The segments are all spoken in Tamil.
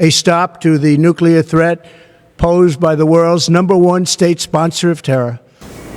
a stop to the nuclear threat posed by the world's number one state sponsor of terror.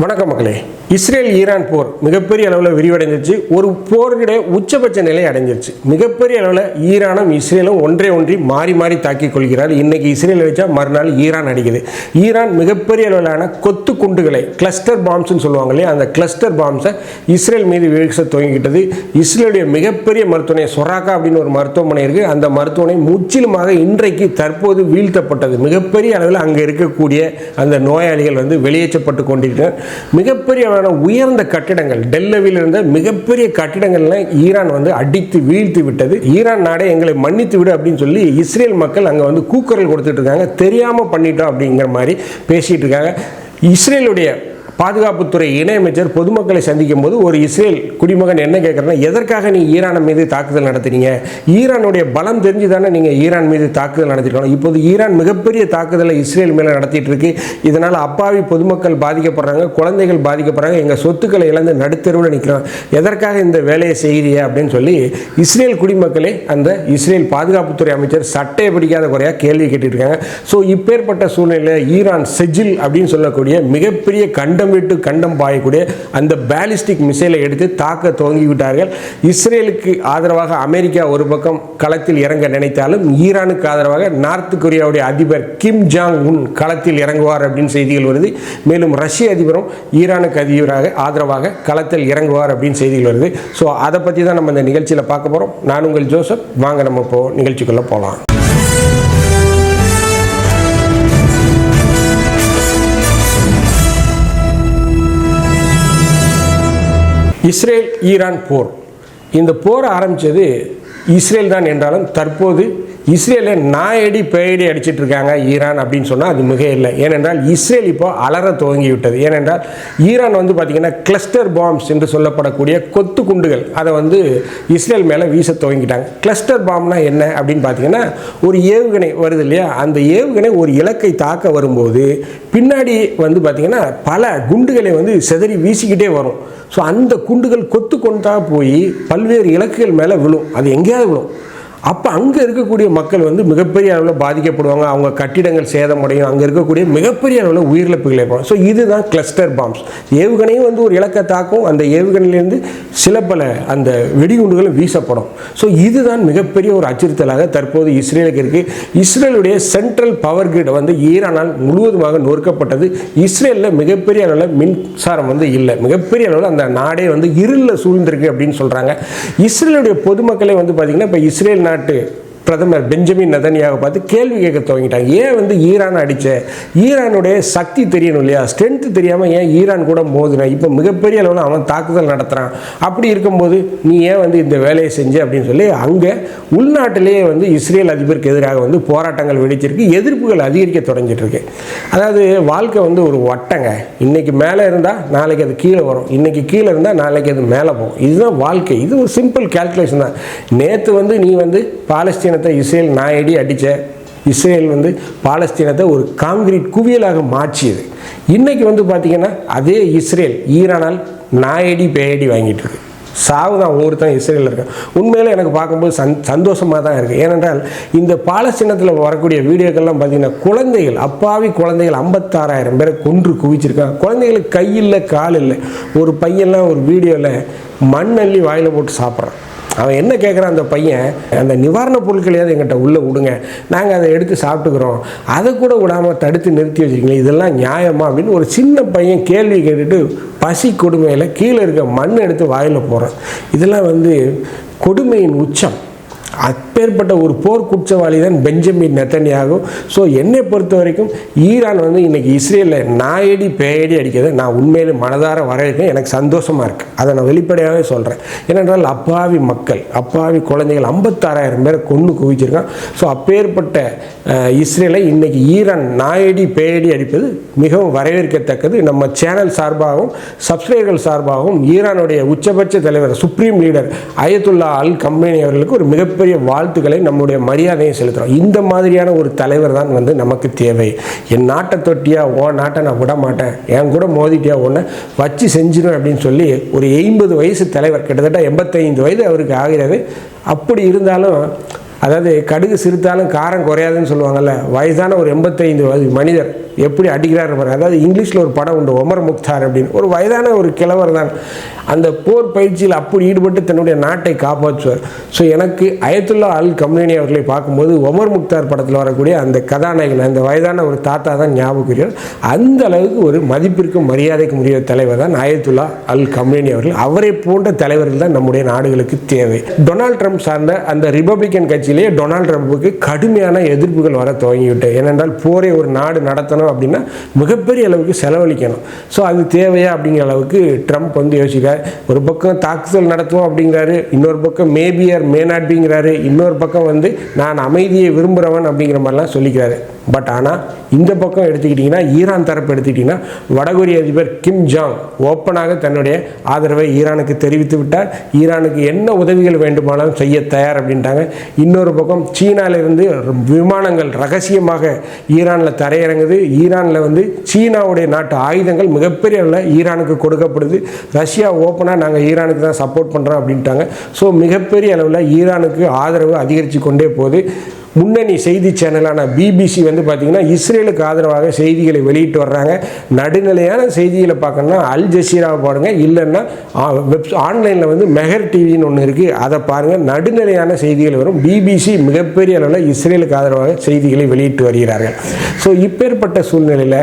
வணக்கம் மக்களே இஸ்ரேல் ஈரான் போர் மிகப்பெரிய அளவில் விரிவடைஞ்சிருச்சு. ஒரு போருடைய உச்சபட்ச நிலை அடைஞ்சிருச்சு. மிகப்பெரிய அளவில் ஈரானும் இஸ்ரேலும் ஒன்றே ஒன்றி மாறி மாறி தாக்கிக் கொள்கிறார். இன்னைக்கு இஸ்ரேல் வச்சா மறுநாள் ஈரான் அடிக்குது. ஈரான் மிகப்பெரிய அளவிலான கொத்து குண்டுகளை கிளஸ்டர் பாம்ஸ்னு சொல்லுவாங்க இல்லையா? அந்த கிளஸ்டர் பாம்ஸை இஸ்ரேல் மீது வீழ்ச்ச துவங்கிக்கிட்டது. இஸ்ரேலுடைய மிகப்பெரிய மருத்துவமனை சொராக்கா அப்படின்னு ஒரு மருத்துவமனை இருக்குது அந்த மருத்துவமனை முற்றிலுமாக இன்றைக்கு தற்போது வீழ்த்தப்பட்டது. மிகப்பெரிய அளவில் அங்கே இருக்கக்கூடிய அந்த நோயாளிகள் வந்து வெளியேற்றப்பட்டு கொண்டிருக்கிறார். மிகப்பெரிய அளவான உயர்ந்த கட்டிடங்கள் டெல்லவில் இருந்த மிகப்பெரிய கட்டிடங்கள்லாம் ஈரான் வந்து அடித்து வீழ்த்தி விட்டது. ஈரான் நாடே எங்களை மன்னித்து விடு அப்படின்னு சொல்லி இஸ்ரேல் மக்கள் அங்கே வந்து கூக்குரல் கொடுத்துட்டு இருக்காங்க. தெரியாமல் பண்ணிட்டோம் அப்படிங்கிற மாதிரி பேசிகிட்டு இருக்காங்க. இஸ்ரேலுடைய பாதுகாப்புத்துறை இணையமைச்சர் பொதுமக்களை சந்திக்கும் போது ஒரு இஸ்ரேல் குடிமகன் என்ன கேட்குறேன்னா எதற்காக நீ ஈரான் மீது தாக்குதல் நடத்துறீங்க ஈரானுடைய பலம் தெரிஞ்சு தானே நீங்கள் ஈரான் மீது தாக்குதல் நடத்திருக்கணும். இப்போது ஈரான் மிகப்பெரிய தாக்குதலை இஸ்ரேல் மேலே நடத்திட்டு இருக்கு இதனால் அப்பாவி பொதுமக்கள் பாதிக்கப்படுறாங்க குழந்தைகள் பாதிக்கப்படுறாங்க எங்கள் சொத்துக்களை இழந்து நடுத்தருவில் நிற்கிறோம் எதற்காக இந்த வேலையை செய்கிறீங்க அப்படின்னு சொல்லி இஸ்ரேல் குடிமக்களே அந்த இஸ்ரேல் பாதுகாப்புத்துறை அமைச்சர் சட்டையை பிடிக்காத குறையாக கேள்வி கேட்டுருக்காங்க ஸோ இப்பேற்பட்ட சூழ்நிலையில் ஈரான் செஜில் அப்படின்னு சொல்லக்கூடிய மிகப்பெரிய கண்டம் விட்டு கண்டம் பாயக்கூடிய அந்த பேலிஸ்டிக் மிசைலை எடுத்து தாக்க துவங்கி விட்டார்கள் இஸ்ரேலுக்கு ஆதரவாக அமெரிக்கா ஒரு பக்கம் களத்தில் இறங்க நினைத்தாலும் ஈரானுக்கு ஆதரவாக நார்த் கொரியாவுடைய அதிபர் கிம் ஜாங் உன் களத்தில் இறங்குவார் அப்படின்னு செய்திகள் வருது. மேலும் ரஷ்ய அதிபரும் ஈரானுக்கு அதிபராக ஆதரவாக களத்தில் இறங்குவார் அப்படின்னு செய்திகள் வருது. ஸோ அதை பற்றி தான் நம்ம இந்த நிகழ்ச்சியில் பார்க்க போகிறோம் நான் உங்கள் ஜோசப். வாங்க நம்ம இப்போ நிகழ்ச்சிக்குள்ளே போகலாம் இஸ்ரேல் ஈரான் போர். இந்த போர் ஆரம்பித்தது இஸ்ரேல் தான் என்றாலும் தற்போது இஸ்ரேலை நாயடி பேயடி அடிச்சிட்டு இருக்காங்க ஈரான் அப்படின்னு சொன்னால் அது மிக இல்லை. ஏனென்றால் இஸ்ரேல் இப்போ அலற துவங்கி விட்டது ஏனென்றால் ஈரான் வந்து பார்த்திங்கன்னா கிளஸ்டர் பாம்ஸ் என்று சொல்லப்படக்கூடிய கொத்து குண்டுகள் அதை வந்து இஸ்ரேல் மேலே வீச துவங்கிட்டாங்க. கிளஸ்டர் பாம்னா என்ன அப்படின்னு பார்த்தீங்கன்னா ஒரு ஏவுகணை வருது இல்லையா? அந்த ஏவுகணை ஒரு இலக்கை தாக்க வரும்போது பின்னாடி வந்து பார்த்திங்கன்னா பல குண்டுகளை வந்து செதறி வீசிக்கிட்டே வரும். ஸோ அந்த குண்டுகள் கொத்து கொண்டா போய் பல்வேறு இலக்குகள் மேலே விழும். அது எங்கேயாவது விழும். அப்போ அங்கே இருக்கக்கூடிய மக்கள் வந்து மிகப்பெரிய அளவில் பாதிக்கப்படுவாங்க. அவங்க கட்டிடங்கள் சேதமடையும். அங்கே இருக்கக்கூடிய மிகப்பெரிய அளவில் உயிரிழப்புகள் ஏற்படும் ஸோ இதுதான் கிளஸ்டர் பாம்ஸ் ஏவுகணையும் வந்து ஒரு இலக்கை தாக்கும். அந்த ஏவுகணையிலேருந்து சில பல அந்த வெடிகுண்டுகளும் வீசப்படும். ஸோ இதுதான் மிகப்பெரிய ஒரு அச்சுறுத்தலாக தற்போது இஸ்ரேலுக்கு இருக்குது இஸ்ரேலுடைய சென்ட்ரல் பவர் கிரிட் வந்து ஈரானால் முழுவதுமாக நொறுக்கப்பட்டது. இஸ்ரேலில் மிகப்பெரிய அளவில் மின்சாரம் வந்து இல்லை. மிகப்பெரிய அளவில் அந்த நாடே வந்து இருளில் சூழ்ந்திருக்கு அப்படின்னு சொல்கிறாங்க இஸ்ரேலுடைய பொதுமக்களே வந்து பார்த்திங்கன்னா இப்போ இஸ்ரேல் நாட்டு பிரதமர் பெஞ்சமின் நதனியாக பார்த்து கேள்வி கேட்க துவங்கிட்டாங்க. ஏன் வந்து ஈரான் அடித்த ஈரானுடைய சக்தி தெரியணும் இல்லையா? ஸ்ட்ரென்த்து தெரியாமல் ஏன் ஈரான் கூட மோதுன? இப்போ மிகப்பெரிய அளவில் அவன் தாக்குதல் நடத்துகிறான் அப்படி இருக்கும்போது நீ ஏன் வந்து இந்த வேலையை செஞ்ச? அப்படின்னு சொல்லி அங்கே உள்நாட்டிலேயே வந்து இஸ்ரேல் அதிபருக்கு எதிராக வந்து போராட்டங்கள் வெடிச்சிருக்கு. எதிர்ப்புகள் அதிகரிக்க தொடங்கிட்டு இருக்கு அதாவது வாழ்க்கை வந்து ஒரு வட்டங்க. இன்னைக்கு மேலே இருந்தால் நாளைக்கு அது கீழே வரும். இன்னைக்கு கீழே இருந்தால் நாளைக்கு அது மேலே போகும். இதுதான் வாழ்க்கை. இது ஒரு சிம்பிள் கேல்குலேஷன் தான். நேற்று வந்து நீ வந்து பாலஸ்தீன் பாலஸ்தீனத்தை இஸ்ரேல் நாயடி அடித்த இஸ்ரேல் வந்து பாலஸ்தீனத்தை ஒரு காங்கிரீட் குவியலாக மாற்றியது. இன்றைக்கி வந்து பார்த்திங்கன்னா அதே இஸ்ரேல் ஈரானால் நாயடி பேயடி வாங்கிட்டு இருக்கு சாவு தான் ஒவ்வொருத்தன் இஸ்ரேலில் இருக்கேன் உண்மையில் எனக்கு பார்க்கும்போது சந் சந்தோஷமாக தான் இருக்குது ஏனென்றால் இந்த பாலஸ்தீனத்தில் வரக்கூடிய வீடியோக்கள்லாம் பார்த்திங்கன்னா குழந்தைகள் அப்பாவி குழந்தைகள் ஐம்பத்தாறாயிரம் பேரை கொன்று குவிச்சிருக்காங்க. குழந்தைகளுக்கு கை கால் இல்லை. ஒரு பையன்லாம் ஒரு வீடியோவில் மண் அள்ளி வாயில் போட்டு சாப்பிட்றான். அவன் என்ன கேட்குறான் அந்த பையன்? அந்த நிவாரணப் பொருட்களையாவது எங்கிட்ட உள்ளே விடுங்க. நாங்கள் அதை எடுத்து சாப்பிட்டுக்கிறோம். அதை கூட விடாமல் தடுத்து நிறுத்தி வச்சுருக்கீங்களே இதெல்லாம் நியாயமா? அப்படின்னு ஒரு சின்ன பையன் கேள்வி கேட்டுட்டு பசி கொடுமையில் கீழே இருக்க மண் எடுத்து வாயில் போகிறான் இதெல்லாம் வந்து கொடுமையின் உச்சம். அப்பேற்பட்ட ஒரு போர் குற்றவாளி தான் பெஞ்சமின் நெத்தனியாகும் ஸோ என்னை பொறுத்த வரைக்கும் ஈரான் வந்து இன்னைக்கு இஸ்ரேலில் நாயடி பேயடி அடிக்கிறது. நான் உண்மையிலே மனதார வரவேற்கிறேன். எனக்கு சந்தோஷமாக இருக்குது அதை நான் வெளிப்படையாகவே சொல்கிறேன் ஏனென்றால் அப்பாவி மக்கள் அப்பாவி குழந்தைகள் ஐம்பத்தாறாயிரம் பேரை கொண்டு குவிச்சிருக்கான் ஸோ அப்பேற்பட்ட இஸ்ரேலை இன்னைக்கு ஈரான் நாயடி பேயடி அடிப்பது மிகவும் வரவேற்கத்தக்கது. நம்ம சேனல் சார்பாகவும் சப்ஸ்கிரைபர்கள் சார்பாகவும் ஈரானுடைய உச்சபட்ச தலைவர் supreme leader Ayatollah Al Khamenei அவர்களுக்கு ஒரு மிகப்பெரிய வாழ்த்துக்களை நம்முடைய மரியாதையை செலுத்துகிறோம் இந்த மாதிரியான ஒரு தலைவர் தான் வந்து நமக்கு தேவை. என் நாட்டை தொட்டியா ஓ நாட்டை நான் விட மாட்டேன். என் கூட மோதிட்டியா ஒன்று வச்சு செஞ்சிடும் அப்படின்னு சொல்லி ஒரு எண்பது வயசு தலைவர் கிட்டத்தட்ட எண்பத்தைந்து வயது அவருக்கு ஆகிறது. அப்படி இருந்தாலும் அதாவது கடுகு சிரித்தாலும் காரம் குறையாதுன்னு சொல்லுவாங்கல்ல வயதான ஒரு எண்பத்தைந்து மனிதர் எப்படி அடிக்கிறார் பாருங்க. அதாவது இங்கிலீஷில் ஒரு படம் உண்டு ஒமர் முக்தார் அப்படின்னு. ஒரு வயதான ஒரு கிழவர் தான். அந்த போர் பயிற்சியில் அப்படி ஈடுபட்டு தன்னுடைய நாட்டை காப்பாற்றுவார். ஸோ எனக்கு அயத்துல்லா அல் கம்யூனி அவர்களை பார்க்கும்போது ஒமர் முக்தார் படத்தில் வரக்கூடிய அந்த கதாநாயகன் அந்த வயதான ஒரு தாத்தா தான் ஞாபகம் அந்த அளவுக்கு ஒரு மதிப்பிற்கும் மரியாதைக்கு உரிய தலைவர் தான் அயத்துல்லா அல் கம்யூனி அவர்கள். அவரை போன்ற தலைவர்கள் தான் நம்முடைய நாடுகளுக்கு தேவை. டொனால்ட் ட்ரம்ப் சார்ந்த அந்த ரிப்பப்ளிக்கன் விஷயத்திலே டொனால்ட் ட்ரம்ப்புக்கு கடுமையான எதிர்ப்புகள் வர துவங்கிவிட்டு ஏனென்றால் போரை ஒரு நாடு நடத்தணும் அப்படின்னா மிகப்பெரிய அளவுக்கு செலவழிக்கணும். ஸோ அது தேவையா அப்படிங்கிற அளவுக்கு ட்ரம்ப் வந்து யோசிக்கிறார். ஒரு பக்கம் தாக்குதல் நடத்துவோம் அப்படிங்கிறாரு இன்னொரு பக்கம் மேபியர் மே நாட் பிங்கிறாரு இன்னொரு பக்கம் வந்து நான் அமைதியை விரும்புகிறவன் அப்படிங்கிற மாதிரிலாம் சொல்லிக்கிறாரு. பட் ஆனால் இந்த பக்கம் எடுத்துக்கிட்டிங்கன்னா ஈரான் தரப்பு எடுத்துக்கிட்டிங்கன்னா வடகொரிய அதிபர் கிம் ஜாங் ஓப்பனாக தன்னுடைய ஆதரவை ஈரானுக்கு தெரிவித்து விட்டார். ஈரானுக்கு என்ன உதவிகள் வேண்டுமானாலும் செய்ய தயார் அப்படின்ட்டாங்க. இன்னொரு பக்கம் சீனாவிலிருந்து விமானங்கள் ரகசியமாக ஈரானில் தரையிறங்குது. ஈரானில் வந்து சீனாவுடைய நாட்டு ஆயுதங்கள் மிகப்பெரிய அளவில் ஈரானுக்கு கொடுக்கப்படுது. ரஷ்யா ஓப்பனாக நாங்கள் ஈரானுக்கு தான் சப்போர்ட் பண்ணுறோம் அப்படின்ட்டாங்க. ஸோ மிகப்பெரிய அளவில் ஈரானுக்கு ஆதரவு அதிகரித்து கொண்டே போகுது. முன்னணி செய்தி சேனலான பிபிசி வந்து பார்த்திங்கன்னா இஸ்ரேலுக்கு ஆதரவாக செய்திகளை வெளியிட்டு வர்றாங்க. நடுநிலையான செய்திகளை பார்க்கணும்னா அல் ஜசீராவை பாருங்க. இல்லைன்னா வெப் ஆன்லைனில் வந்து மெஹர் டிவின்னு ஒன்று இருக்குது அதை பாருங்கள் நடுநிலையான செய்திகள் வரும். பிபிசி மிகப்பெரிய அளவில் இஸ்ரேலுக்கு ஆதரவாக செய்திகளை வெளியிட்டு வருகிறார்கள். ஸோ இப்பேற்பட்ட சூழ்நிலையில்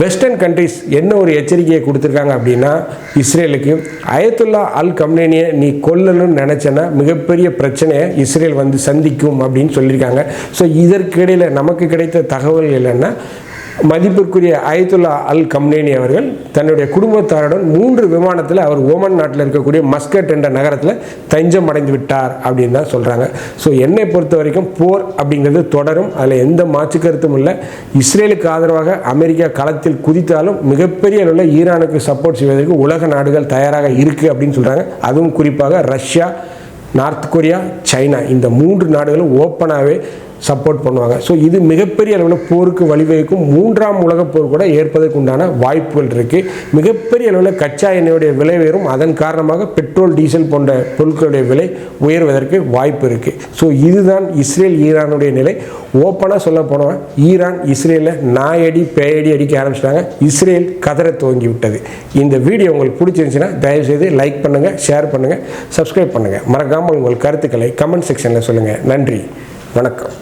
வெஸ்டர்ன் கண்ட்ரிஸ் என்ன ஒரு எச்சரிக்கையை கொடுத்துருக்காங்க அப்படின்னா இஸ்ரேலுக்கு அயத்துல்லா அல் கம்னேனியை நீ கொல்லணும்னு நினச்சேன்னா மிகப்பெரிய பிரச்சனையை இஸ்ரேல் வந்து சந்திக்கும் அப்படின்னு சொல்லியிருக்காங்க. ஸோ இதற்கிடையில் நமக்கு கிடைத்த தகவல் என்னென்னா மதிப்பிற்குரிய அயத்துல்லா அல் கம்னேனி அவர்கள் தன்னுடைய குடும்பத்தாருடன் மூன்று விமானத்தில் அவர் ஓமன் நாட்டில் இருக்கக்கூடிய மஸ்கட் என்ற நகரத்தில் தஞ்சம் அடைந்து விட்டார் அப்படின்னு தான் சொல்கிறாங்க ஸோ என்னை பொறுத்த வரைக்கும் போர் அப்படிங்கிறது தொடரும். அதில் எந்த மாற்று கருத்தும் இல்லை. இஸ்ரேலுக்கு ஆதரவாக அமெரிக்கா களத்தில் குதித்தாலும் மிகப்பெரிய அளவில் ஈரானுக்கு சப்போர்ட் செய்வதற்கு உலக நாடுகள் தயாராக இருக்குது அப்படின்னு சொல்கிறாங்க அதுவும் குறிப்பாக ரஷ்யா நார்த் கொரியா சைனா இந்த மூன்று நாடுகளும் ஓப்பனாகவே சப்போர்ட் பண்ணுவாங்க. ஸோ இது மிகப்பெரிய அளவில் போருக்கு வழிவகுக்கும். மூன்றாம் உலகப் போர் கூட ஏற்பதற்கு உண்டான வாய்ப்புகள் இருக்குது மிகப்பெரிய அளவில் கச்சா எண்ணெயுடைய விலை உயரும். அதன் காரணமாக பெட்ரோல் டீசல் போன்ற பொருட்களுடைய விலை உயர்வதற்கு வாய்ப்பு இருக்குது ஸோ இதுதான் இஸ்ரேல் ஈரானுடைய நிலை. ஓப்பனாக சொல்ல போனால் ஈரான் இஸ்ரேலில் நாயடி பேயடி அடிக்க ஆரம்பிச்சிட்டாங்க. இஸ்ரேல் கதற துவங்கி விட்டது. இந்த வீடியோ உங்களுக்கு பிடிச்சிருந்துச்சுன்னா தயவுசெய்து லைக் பண்ணுங்கள் ஷேர் பண்ணுங்கள் சப்ஸ்கிரைப் பண்ணுங்கள் மறக்காமல் உங்கள் கருத்துக்களை கமெண்ட் செக்ஷனில் சொல்லுங்கள் நன்றி. வணக்கம்.